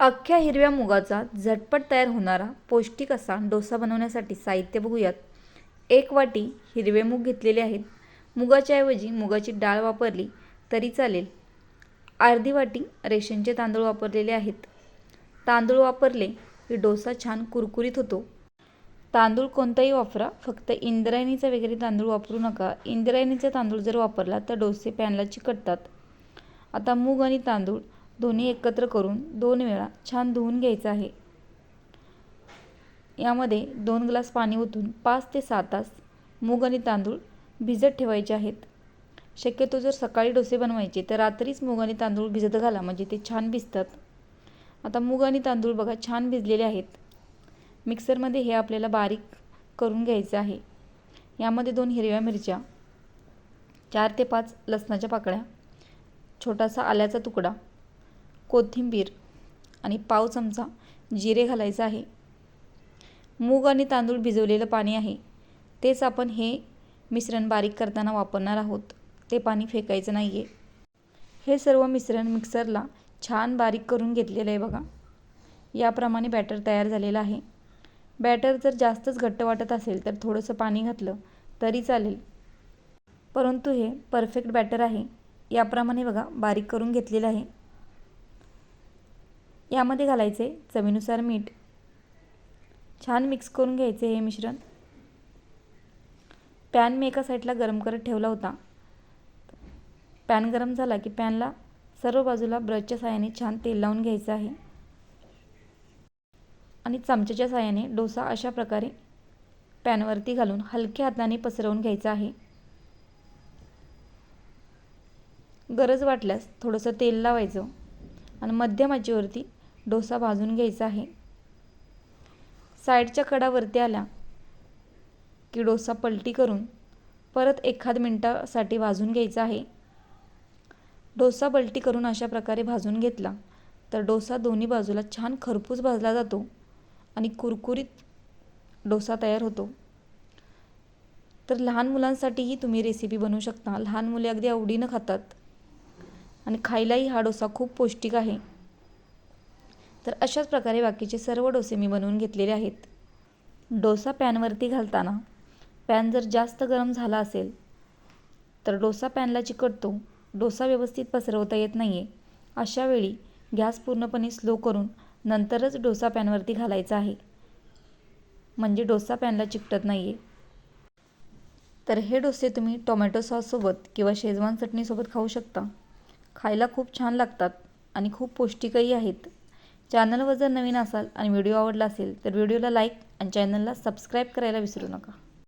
अख्ख्या हिरव्या मुगाचा झटपट तयार होणारा पौष्टिक असा डोसा बनवण्यासाठी साहित्य बघूयात. एक वाटी हिरवे मूग घेतलेले आहेत. मुगाच्या ऐवजी मुगाची डाळ वापरली तरी चालेल. अर्धी वाटी रेशनचे तांदूळ वापरलेले आहेत. तांदूळ वापरले की डोसा छान कुरकुरीत होतो. तांदूळ कोणताही वापरा फक्त इंद्रायणीचा वगैरे तांदूळ वापरू नका. इंद्रायणीचा तांदूळ जर वापरला तर डोसे पॅनला चिकटतात. आता मूग आणि तांदूळ दोन्ही एकत्र करून दोन वेळा छान धुवून घ्यायचं आहे. यामध्ये दोन ग्लास पाणी ओतून पाच ते सहा तास मूग आणि तांदूळ भिजत ठेवायचे आहेत. शक्यतो जर सकाळी डोसे बनवायचे तर रात्रीच मूग आणि तांदूळ भिजत घाला म्हणजे ते छान भिजतात. आता मूग आणि तांदूळ बघा छान भिजलेले आहेत. मिक्सरमध्ये हे आपल्याला बारीक करून घ्यायचं आहे. यामध्ये दोन हिरव्या मिरच्या चार ते पाच लसणाच्या पाकळ्या छोटासा आल्याचा तुकडा कोथिंबीर आणि पाव चमचा जिरे घालायचं आहे. मूग आणि तांदूळ भिजवलेलं पाणी आहे. तेच आपण हे मिश्रण बारीक करताना वापरणार आहोत. ते पाणी फेकायचं नाही आहे हे सर्व मिश्रण मिक्सरला छान बारीक करून घेतलेलं आहे बघा. याप्रमाणे बॅटर तयार झालेलं आहे. बॅटर जर जास्तच घट्ट वाटत असेल तर थोडंसं पाणी घातलं तरी चालेल. परंतु हे परफेक्ट बॅटर आहे. याप्रमाणे बघा बारीक करून घेतलेलं आहे. यामध्ये घालायचे चवीनुसार मीठ. छान मिक्स करून घ्यायचे हे मिश्रण. पॅन मी एका साईडला गरम करत ठेवला होता. पॅन गरम झाला की पॅनला सर्व बाजूला ब्रशच्या साहाय्याने छान तेल लावून घ्यायचं आहे. आणि चमच्याच्या साहाय्याने डोसा अशा प्रकारे पॅनवरती घालून हलक्या हाताने पसरवून घ्यायचा आहे. गरज वाटल्यास थोडंसं तेल लावायचं. आणि मध्यम आचेवरती डोसा भाजून घ्यायचा आहे. साईडच्या कडावरती आला की डोसा पलटी करून परत एखाद मिनटासाठी भाजून घ्यायचा आहे. डोसा पलटी करून अशा प्रकारे भाजून घेतला तर डोसा दोन्ही बाजूला छान खरपूस भाजला जातो आणि कुरकुरीत डोसा तयार होतो. तर लहान मुलांसाठीही तुम्ही रेसिपी बनवू शकता. लहान मुले अगदी आवडीनं खातात आणि खायलाही हा डोसा खूप पौष्टिक आहे. तर अशाच प्रकारे बाकीचे सर्व डोसे मी बनवून घेतलेले आहेत. डोसा पॅनवरती घालताना पॅन जर जास्त गरम झाला असेल तर डोसा पॅनला चिकटतो. डोसा व्यवस्थित पसरवता येत नाही आहे अशावेळी गॅस पूर्णपणे स्लो करून नंतरच डोसा पॅनवरती घालायचा आहे. म्हणजे डोसा पॅनला चिकटत नाही आहे तर हे डोसे तुम्ही टोमॅटो सॉससोबत किंवा शेजवान चटणीसोबत खाऊ शकता. खायला खूप छान लागतात आणि खूप पौष्टिकही आहेत. चॅनलवर जर नवीन असाल आणि व्हिडिओ आवडला असेल तर व्हिडिओला लाईक आणि चॅनलला सबस्क्राईब करायला विसरू नका.